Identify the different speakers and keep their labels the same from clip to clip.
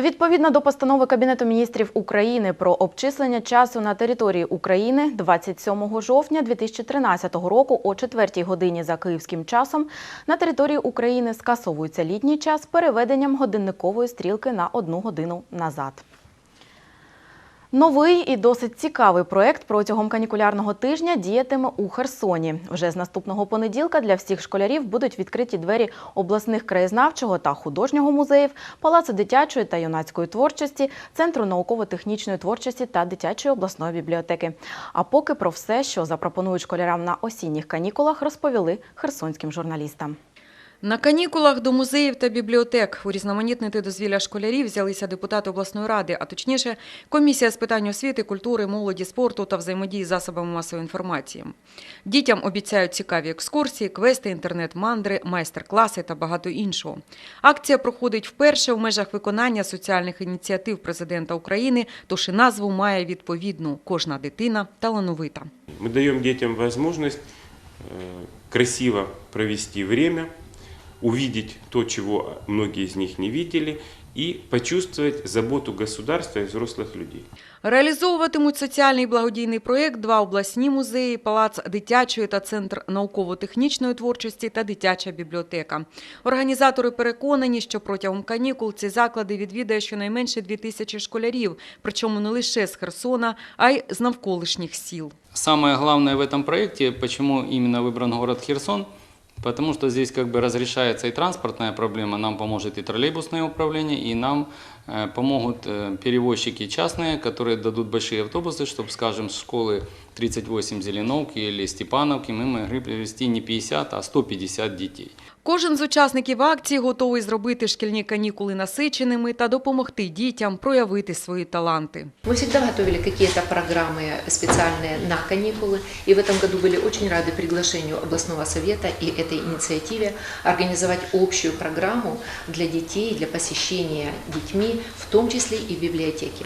Speaker 1: Відповідно до постанови Кабінету міністрів України про обчислення часу на території України 27 жовтня 2013 року о 4 годині за київським часом на території України скасовується літній час переведенням годинникової стрілки на одну годину назад. Новий і досить цікавий проект протягом канікулярного тижня діятиме у Херсоні. Вже з наступного понеділка для всіх школярів будуть відкриті двері обласних краєзнавчого та художнього музеїв, палацу дитячої та юнацької творчості, центру науково-технічної творчості та дитячої обласної бібліотеки. А поки про все, що запропонують школярам на осінніх канікулах, розповіли херсонським журналістам.
Speaker 2: На канікулах до музеїв та бібліотек урізноманітнити дозвілля школярів взялися депутати обласної ради, а точніше, комісія з питань освіти, культури, молоді, спорту та взаємодії з засобами масової інформації. Дітям обіцяють цікаві екскурсії, квести, інтернет-мандри, майстер-класи та багато іншого. Акція проходить вперше в межах виконання соціальних ініціатив президента України, тож і назву має відповідну кожна дитина талановита.
Speaker 3: Мы даем детям возможность э, красиво провести время, увидеть то, чего многие из них не видели, и почувствовать заботу государства и взрослых людей.
Speaker 2: Реалізовуватимуть соціальний благодійний проєкт два обласні музеї, палац дитячої та центр науково-технічної творчості та дитяча бібліотека. Організатори переконані, що протягом канікул ці заклади відвідає щонайменше дві тисячі школярів, причому не лише з Херсона, а й з навколишніх сіл.
Speaker 4: Самое главное в этом проекте, почему именно выбран город Херсон, потому что здесь как бы разрешается и транспортная проблема, нам поможет и троллейбусное управление, и нам э, помогут э, перевозчики частные, которые дадут большие автобусы, чтобы, скажем, с школы 38 Зеленовки или Степановки мы могли привезти не 50, а 150 детей.
Speaker 2: Кожен з учасників акції готовий зробити шкільні канікули насиченими та допомогти дітям проявити свої таланти.
Speaker 5: Мы всегда готовили какие-то программы специальные на каникулы, и в этом году были очень рады приглашению областного совета и этой инициативе организовать общую программу для детей, для посещения детьми, в том числе и в библиотеке.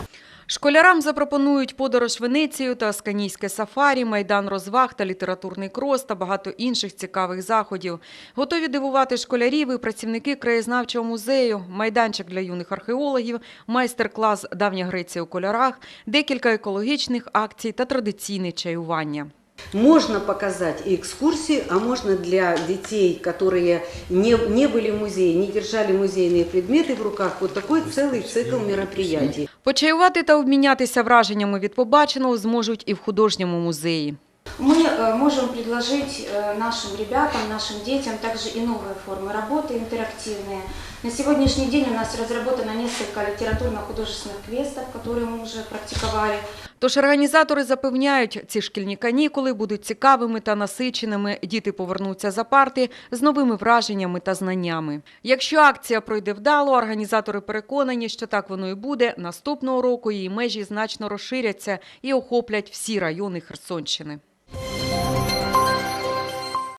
Speaker 2: Школярам запропонують подорож Венецією та Асканійське сафарі, майдан розваг та літературний крос та багато інших цікавих заходів. Готові дивувати школярів і працівники краєзнавчого музею, майданчик для юних археологів, майстер-клас Давня Греція у кольорах, декілька екологічних акцій та традиційне чаювання.
Speaker 6: Можно показать и экскурсии, а можно для детей, которые не, не были в музее, не держали музейные предметы в руках, вот такой целый цикл мероприятий.
Speaker 2: Почаювати та обмінятися враженнями від побаченого зможуть і в художньому музеї.
Speaker 7: Мы э, можем предложить э, нашим ребятам, нашим детям также и новые формы работы интерактивные. На сегодняшний день у нас разработано несколько литературно-художественных квестов, которые мы уже практиковали.
Speaker 2: Тож організатори запевняють, ці шкільні канікули будуть цікавими та насиченими. Діти повернуться за парти з новими враженнями та знаннями. Якщо акція пройде вдало, організатори переконані, що так воно і буде. Наступного року її межі значно розширяться і охоплять всі райони Херсонщини.